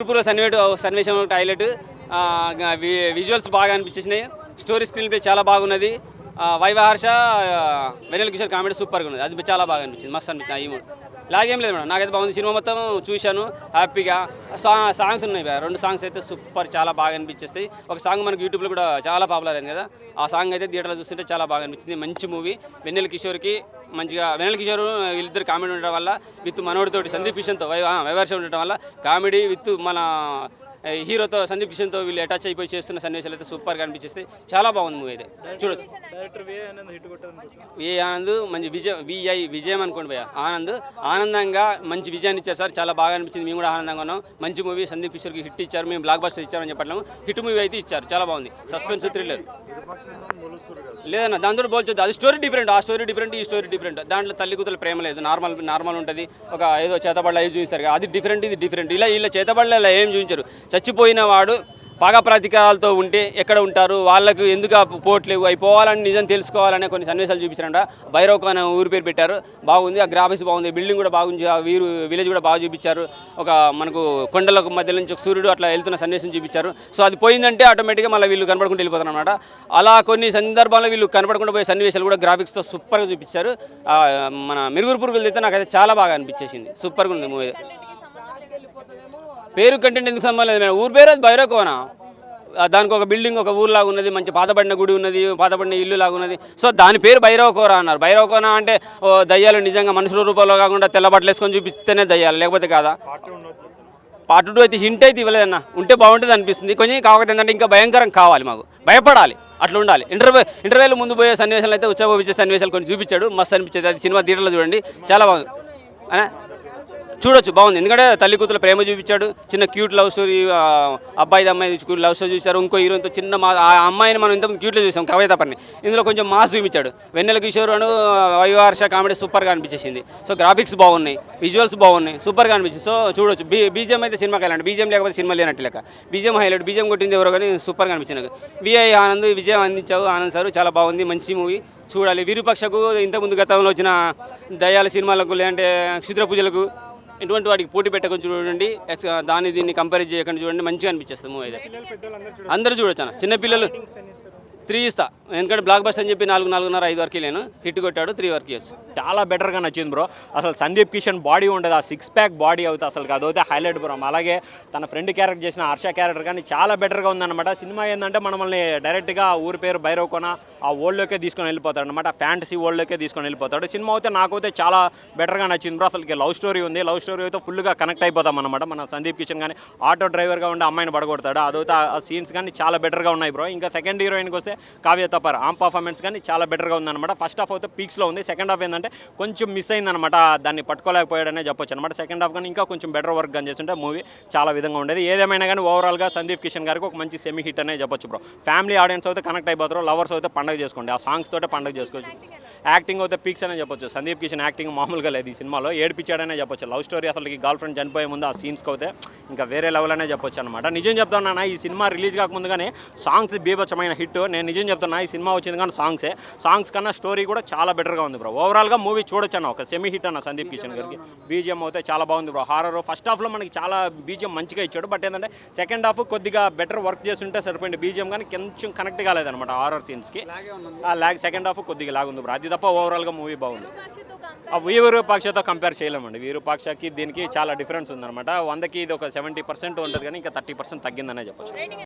తూర్పులో సన్నివేట సన్నివేశం toilet visuals బాగా అనిపించేసినాయి. Story screen play చాలా బాగున్నది. వైవహర్ష వెనల్ కిషోర్ కామెడీ సూపర్గా ఉన్నది. అది చాలా బాగా అనిపించింది. మస్తు అనిపించింది. ఈ లాగేం లేదు మేడం. నాకైతే బాగుంది. సినిమా మొత్తం చూశాను. హ్యాపీగా. సా సాంగ్స్ ఉన్నాయి రెండు సాంగ్స్ అయితే సూపర్ చాలా బాగా అనిపించేస్తాయి. ఒక సాంగ్ మనకు యూట్యూబ్లో కూడా చాలా పాపులర్ అయింది కదా. ఆ సాంగ్ అయితే థియేటర్లో చూస్తుంటే చాలా బాగా అనిపించింది. మంచి మూవీ. వెన్నెల కిషోర్కి మంచిగా వెన్నెల కిషోర్ వీళ్ళిద్దరు కామెడీ ఉండడం వల్ల విత్ మనోడితోటి సందీప్ కిషన్తో వైవర్షం ఉండటం వల్ల కామెడీ విత్ మన హీరోతో సందీప్ కిషన్తో వీళ్ళు అటాచ్ అయిపోయి చేస్తున్న సన్నివేశాలు అయితే సూపర్గా అనిపించేస్తే చాలా బాగుంది మూవీ అయితే. చూడొచ్చు. ఏ ఆనంద్ మంచి విజయం విఐ విజయం అనుకోండి భయ్య. ఆనంద్ ఆనందంగా మంచి విజయాన్ని ఇచ్చారు సార్. చాలా బాగా అనిపించింది. మేము కూడా ఆనందంగా ఉన్నాం. మంచి మూవీ సందీప్ కిషోర్కి హిట్ ఇచ్చారు. మేము బ్లాక్ బస్టర్ ఇచ్చామని చెప్పట్లేము. హిట్ మూవీ అయితే ఇచ్చారు. చాలా బాగుంది. సస్పెన్స్ థ్రిల్లర్ లేదన్న దాంతో పోల్చొద్దు అది స్టోరీ డిఫరెంట్ ఆ స్టోరీ డిఫరెంట్ ఈ స్టోరీ డిఫరెంట్ దాంట్లో తల్లి కూతురు ప్రేమ లేదు. నార్మల్ నార్మల్ ఉంటుంది. ఒక ఏదో చేతబడ్డ అవి చూపిస్తారు. అది డిఫరెంట్ ఇది డిఫరెంట్ ఇలా ఇలా చేతబడ్డ ఏం చూపించారు. చచ్చిపోయిన వాడు పాగ ఉంటే ఎక్కడ ఉంటారు? వాళ్ళకు ఎందుకు పోవట్లేవు పోట్లేవు అవి పోవాలని నిజం తెలుసుకోవాలనే కొన్ని సన్నివేశాలు చూపించారంట. భైరవ్ అనే ఊరి పేరు పెట్టారు. బాగుంది. ఆ గ్రాఫిక్స్ బాగుంది. బిల్డింగ్ కూడా బాగుంది. ఆ వీరు విలేజ్ కూడా బాగా చూపించారు. ఒక మనకు కొండలకు మధ్య నుంచి ఒక సూర్యుడు అట్లా వెళ్తున్న సన్నివేశం చూపించారు. సో అది పోయిందంటే ఆటోమేటిక్గా మళ్ళీ వీళ్ళు కనపడకుండా వెళ్ళిపోతారు అనమాట అలా కొన్ని సందర్భాల్లో వీళ్ళు కనపడకుండా పోయే సన్నివేశాలు కూడా గ్రాఫిక్స్తో సూపర్గా చూపించారు. మన మిరుగురు పురుగులు అయితే నాకైతే చాలా బాగా అనిపించేసింది. సూపర్గా ఉంది మూవీ. పేరు కంటెంట్ ఎందుకు సంబంధం లేదు మేడం? పేరు అది భైరవకోన దానికి ఒక బిల్డింగ్ ఒక ఊర్లాగా ఉన్నది మంచి పాతబడిన గుడి ఉన్నది పాతబడిన ఇల్లు లాగా ఉన్నది. సో దాని పేరు భైరవకోర అన్నారు. భైరవకోన అంటే ఓ దయ్యాలు నిజంగా మనుషుల రూపంలో కాకుండా తెల్లబట్టలు వేసుకొని చూపిస్తేనే దయ్యాలు లేకపోతే కాదా? పార్ట్ టూ అయితే హింట్ అయితే ఇవ్వలేదన్న. ఉంటే బాగుంటుంది అనిపిస్తుంది. కొంచెం కాకపోతే ఏంటంటే ఇంకా భయంకరం కావాలి మాకు. భయపడాలి. అట్లా ఉండాలి. ఇంటర్వ్యూ ఇంటర్వ్యూలో ముందు పోయే సన్నివేశాలు అయితే ఉత్సవ సన్నివేశాలు కొన్ని చూపించాడు. మస్తు అనిపించేది. అది సినిమా థియేటర్లో చూడండి. చాలా బాగుంది. అనే? చూడొచ్చు బాగుంది. ఎందుకంటే తల్లి కూతురు ప్రేమ చూపించాడు. చిన్న క్యూట్ లవ్ స్టోరీ అబ్బాయి అమ్మాయి లవ్ స్టోరీ చూశారు. ఇంకో హీరోతో చిన్న మా ఆ అమ్మాయిని మనం ఇంతకుముందు క్యూట్లో చూసాం కవిత పని ఇందులో కొంచెం మాస్ చూపించాడు. వెన్నెల కిషోర్ అను వైవార్ష కామెడీ సూపర్గా అనిపించేసింది. సో గ్రాఫిక్స్ బాగున్నాయి విజువల్స్ బాగున్నాయి సూపర్గా అనిపించింది. సో చూడొచ్చు. బీ బీజిఎం అయితే సినిమాకి వెళ్ళండి. బీజిఎం లేకపోతే సినిమా లేనట్టు లెక్క. బీజిఎం హైలైట్ బీజిఎం కొట్టింది ఎవరో కానీ సూపర్గా అనిపించింది విఐ ఆనంద్ విజయం అందించావు ఆనంద్ సార్. చాలా బాగుంది మంచి మూవీ. చూడాలి. విరూపక్షకు ఇంతకుముందు గతంలో వచ్చిన దయాల సినిమాలకు లేదంటే క్షుద్ర పూజలకు ఇటువంటి వాటికి పోటీ పెట్టకుండా చూడండి. దాన్ని దీన్ని కంపేర్ చేయకుండా చూడండి. మంచిగా అనిపించేస్తుంది మూవీ అయితే. అందరూ చూడొచ్చు. అన్న. చిన్నపిల్లలు త్రీ ఇస్తా. ఎందుకంటే బ్లాక్ బస్ అని చెప్పి నాలుగు నాలుగున్నర ఐదు వరకు లేను హిట్ కొట్టాడు త్రీ వరకు ఇవ్వచ్చు. చాలా బెటర్గా నచ్చింది బ్రో అసలు సందీప్ కిషన్ బాడీ ఉండదు. ఆ సిక్స్ ప్యాక్ బాడీ అవుతుంది అసలు అదైతే హైలైట్ బ్రో అలాగే తన ఫ్రెండ్ క్యారెక్టర్ చేసిన హర్ష క్యారెక్టర్ కానీ చాలా బెటర్గా ఉందన్నమాట. సినిమా ఏంటంటే మనల్ని డైరెక్ట్గా ఊరి పేరు భైరవ్ కొన ఆ వరల్డ్లోకే తీసుకొని వెళ్ళిపోతాడు అనమాట ఫ్యాంటసీ వరల్డ్లోకే తీసుకొని వెళ్ళిపోతాడు. సినిమా అయితే నాకైతే చాలా బెటర్గా నచ్చింది బ్రో అసలు లవ్ స్టోరీ ఉంది. లవ్ స్టోరీ అయితే ఫుల్గా కనెక్ట్ అయిపోతాం అనమాట మన సందీప్ కిషన్ కానీ ఆటో డ్రైవర్గా ఉండే అమ్మాయిని పడగొడతాడు. అదైతే ఆ సీన్స్ కానీ చాలా బెటర్గా ఉన్నాయి బ్రో ఇంకా సెకండ్ హీరోయిన్కి వస్తే కావ్య తపర్ ఆమ్ పర్ఫార్మెన్స్ కానీ చాలా బెటర్గా ఉందన్నమాట. ఫస్ట్ హాఫ్ అయితే పీక్స్లో ఉంది. సెకండ్ హాఫ్ ఏంటంటే కొంచెం మిస్ అయిందనమాట దాన్ని పట్టుకోలేకపోయాడనే చెప్పొచ్చు అనమాట సెకండ్ హాఫ్ కానీ ఇంకా కొంచెం బెటర్ వర్క్ కానీ చేస్తుంటే మూవీ చాలా విధంగా ఉండేది. ఏదేమైనా కానీ ఓవరాల్గా సందీప్ కిషన్ గారికి ఒక మంచి సెమీ హిట్ అనే చెప్పొచ్చు బ్రో ఫ్యామిలీ ఆడియన్స్ అయితే కనెక్ట్ అయిపోతారు. లవర్స్ అయితే పండగ చేసుకోండి. ఆ సాంగ్స్ తోటే పండగ చేసుకోవచ్చు. యాక్టింగ్ అయితే పీక్స్ అనే చెప్పొచ్చు. సందీప్ కిషన్ యాక్టింగ్ మామూలుగా లేదు ఈ సినిమాలో. ఏడిపించాడనే చెప్పొచ్చు. లవ్ స్టోరీ అసలు గర్ల్ ఫ్రెండ్ చనిపోయే ముందు ఆ సీన్స్కి అయితే ఇంకా వేరే లెవెల్ అనే చెప్పొచ్చు అనమాట నిజం చెప్తున్నా ఈ సినిమా రిలీజ్ కాకముందుగానే సాంగ్స్ బీభత్సమైన హిట్ నేను నిజం చెప్తున్నా ఈ సినిమా వచ్చింది కానీ సాంగ్సే సాంగ్స్ కన్నా స్టోరీ కూడా చాలా బెటర్గా ఉంది బ్రో ఓవరాల్గా మూవీ చూడొచ్చు అన్న ఒక సెమీ హిట్ అన్న సందీప్ కిషన్ గారికి. బీజిఎం అయితే చాలా బాగుంది బ్రో హారర్ ఫస్ట్ హాఫ్లో మనకి చాలా బీజిఎం మంచిగా ఇచ్చాడు. బట్ ఏంటంటే సెకండ్ హాఫ్ కొద్దిగా బెటర్ వర్క్ చేస్తుంటే సరిపోయింది బీజిఎం కానీ కొంచెం కనెక్ట్ కాలేదన్నమాట హారర్ సీన్స్కి ఆ లాగ్ సెకండ్ హాఫ్ కొద్దిగా లాగ్ ఉంది బ్రో అది తప్ప ఓవరాల్గా మూవీ బాగుంది. ఆ వీరూపాక్షతో కంపేర్ చేయలేమండి. వీరూపాక్షకి దీనికి చాలా డిఫరెన్స్ ఉందన్నమాట. వందకి ఇది ఒక సెవెంటీ పర్సెంట్ ఉంటుంది కానీ ఇంకా థర్టీ పర్సెంట్ తగ్గిందనే చెప్పొచ్చు.